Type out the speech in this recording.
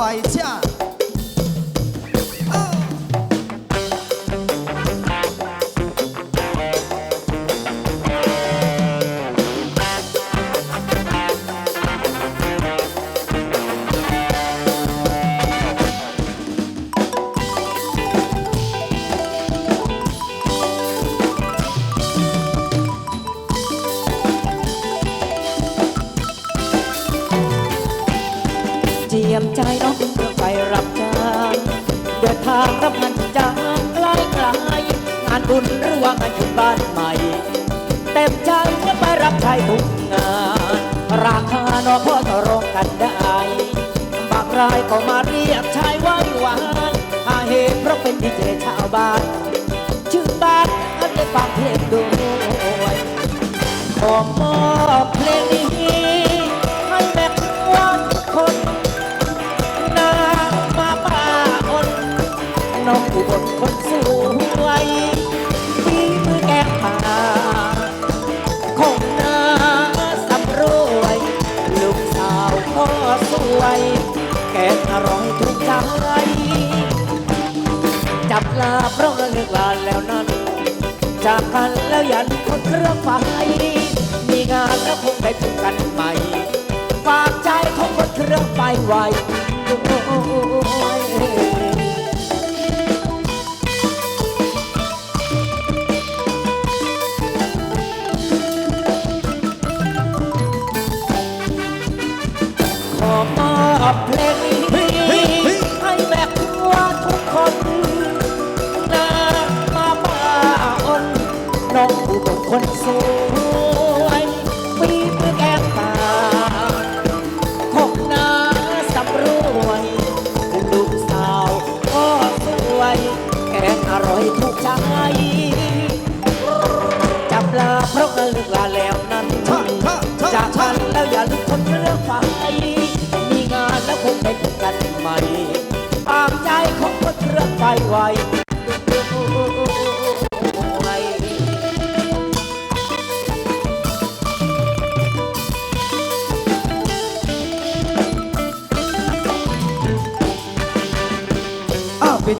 ไฟ เจียมใจน้องเพื่อไปรับจ้างเดินทางรับงานจ้างไกลไกลงานบุญหรือว่างานอยู่บ้านใหม่ เต็มใจจะไปรับใช้ทุกงาน ราคาน้องพอจะรองกันได้ บางรายก็มาเรียกชายไว้วานหาเหตุเพราะเป็นดีเจชาวบ้าน ชื่อบ้านอันได้ฟังเพลงด้ น้องอุบลคนสวยฝีมือแกงป่าคงนาสำรวย ลูกสาวก็สวย แกงอร่อยถูกใจจับลาเพราะเลิกลาแล้วนั้น จากกันแล้วยันคนเครื่องไฟมีงานแล้วคงได้พบกันใหม่ ฝากใจของคนเครื่องไฟไว้ อบเพลงนี้ให้แม่ครัวทุกคนนามาป้าอ้นน้องอุบลคนสวยมีมือแก้มตาของนาสำรวยลูกสาวก็สวยแกงอร่อยถูกใจจับลาเพราะเลิกลาแล้วนั้นจากทันแล้วอย่าลืมคนเรื่องไฟ งา